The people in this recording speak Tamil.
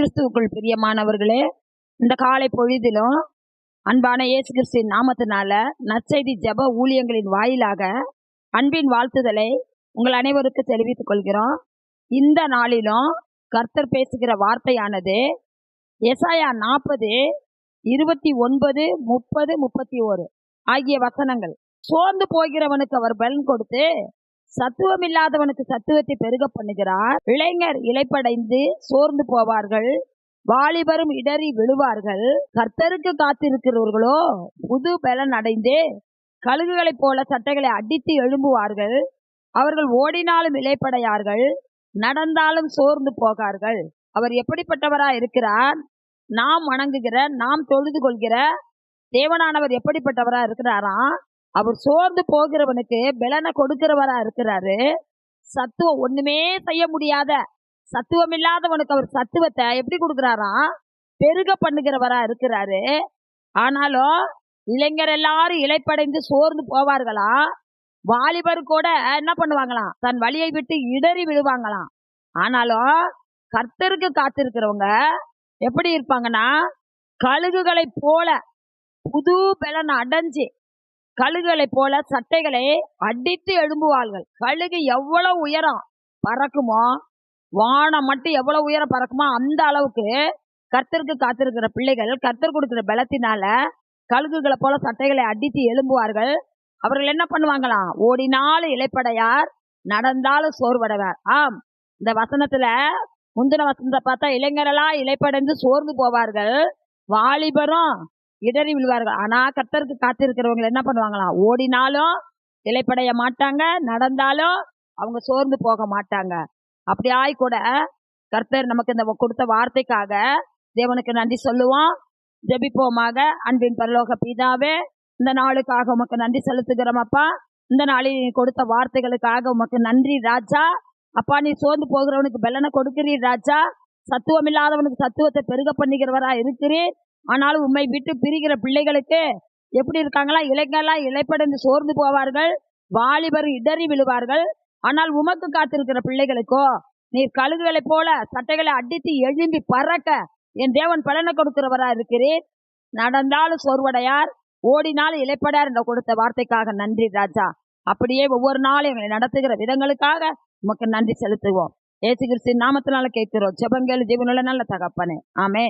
கிறிஸ்துவுக்குள் பிரியமானவர்களே இந்த காலை பொழுதிலும் அன்பான இயேசு கிறிஸ்துவின் நாமத்தினால நற்செய்தி ஜெப ஊழியங்களின் வாயிலாக அன்பின் வாழ்த்துதலை உங்கள் அனைவருக்கு தெரிவித்துக் கொள்கிறோம். இந்த நாளிலும் கர்த்தர் பேசுகிற வார்த்தையானது எசாயா நாற்பது இருபத்தி ஒன்பது முப்பது முப்பத்தி ஓரு ஆகிய வசனங்கள். சோர்ந்து போகிறவனுக்கு அவர் பலன் கொடுத்து சத்துவம் இல்லாதவனுக்கு சத்துவத்தை பெருக பண்ணுகிறார். இளைஞர் இலைப்படைந்து சோர்ந்து போவார்கள். வாலிபரும் இடறி விழுவார்கள். கர்த்தருக்கு காத்திருக்கிறவர்களோ புது பலன் அடைந்து கழுகுகளைப் போல சட்டைகளை அடித்து எழும்புவார்கள். அவர்கள் ஓடினாலும் இலைப்படையார்கள். நடந்தாலும் சோர்ந்து போகார்கள். அவர் எப்படிப்பட்டவராய் இருக்கிறார்? நாம் வணங்குகிற நாம் தொழுது கொள்கிற தேவனானவர் எப்படிப்பட்டவராக இருக்கிறாராம் அவர் சோர்ந்து போகிறவனுக்கு பலனை கொடுக்கிறவரா இருக்கிறாரு. சத்துவம் ஒண்ணுமே செய்ய முடியாத சத்துவம் இல்லாதவனுக்கு அவர் சத்துவத்தை எப்படி கொடுக்குறாராம் பெருக பண்ணுகிறவரா இருக்கிறாரு. ஆனாலும் இளைஞர் எல்லாரும் இழைப்படைந்து சோர்ந்து போவார்களாம் வாலிபர் கூட என்ன பண்ணுவாங்களாம்? தன் வழியை விட்டு இடறி விழுவாங்களாம். ஆனாலும் கர்த்தருக்கு காத்திருக்கிறவங்க எப்படி இருப்பாங்கன்னா கழுகுகளை போல புது பலன் அடைஞ்சு கழுகுகளை போல சட்டைகளை அடித்து எழும்புவார்கள். கழுகு எவ்வளவு உயரம் பறக்குமோ வானம் மட்டும் எவ்வளவு உயரம் பறக்குமோ அந்த அளவுக்கு கர்த்தருக்கு காத்திருக்கிற பிள்ளைகள் கர்த்தர் கொடுக்கிற பலத்தினால கழுகுகளை போல சட்டைகளை அடித்து எழும்புவார்கள். அவர்கள் என்ன பண்ணுவாங்களாம்? ஓடினாலும் இலைப்படையார் நடந்தாலும் சோர்வடைவார். ஆம் இந்த வசனத்துல முந்தின வசனத்தை பார்த்தா இளைஞரெல்லாம் இலைப்படைந்து சோர்ந்து போவார்கள். வாலிபரும் இடறி விழுவார்கள். ஆனா கர்த்தருக்கு காத்திருக்கிறவங்க என்ன பண்ணுவாங்களாம் ஓடினாலும் இலைப்படைய மாட்டாங்க. நடந்தாலும் அவங்க சோர்ந்து போக மாட்டாங்க. அப்படியாய் கூட கர்த்தர் நமக்கு இந்த கொடுத்த வார்த்தைக்காக தேவனுக்கு நன்றி சொல்லுவோம். ஜெபிப்போமாக. அன்பின் பரலோக பிதாவே இந்த நாளுக்காக உமக்கு நன்றி செலுத்துகிறோம் அப்பா இந்த நாளில் நீ கொடுத்த வார்த்தைகளுக்காக உமக்கு நன்றி ராஜா. அப்பா நீ சோர்ந்து போகிறவனுக்கு பெலனை கொடுக்கிறீர் ராஜா. சத்துவம் இல்லாதவனுக்கு சத்துவத்தை பெருக பண்ணுகிறவரா இருக்கிறீர். ஆனாலும் உண்மை விட்டு பிரிகிற பிள்ளைகளுக்கு எப்படி இருக்காங்களா? இளைஞர்களாம் இலைப்படைந்து சோர்ந்து போவார்கள் வாலிபர் இடறி விழுவார்கள். ஆனால் உமக்கு காத்திருக்கிற பிள்ளைகளுக்கோ நீர் கழுகுகளை போல சட்டைகளை அடித்து எழும்பி பறக்க என் தேவன் பலனை கொடுக்கிறவரா இருக்கிறீர். நடந்தாலும் சோர்வடையார் ஓடினாலும் இழைப்படையார் என்ற கொடுத்த வார்த்தைக்காக நன்றி ராஜா. அப்படியே ஒவ்வொரு நாளும் எங்களை நடத்துகிற விதங்களுக்காக உமக்கு நன்றி செலுத்துவோம். ஏசு கிறிஸ்து நாமத்தினால கேட்கிறோம். ஜெபங்கள் ஜீவனுள்ள நல்ல தகப்பனே. ஆமே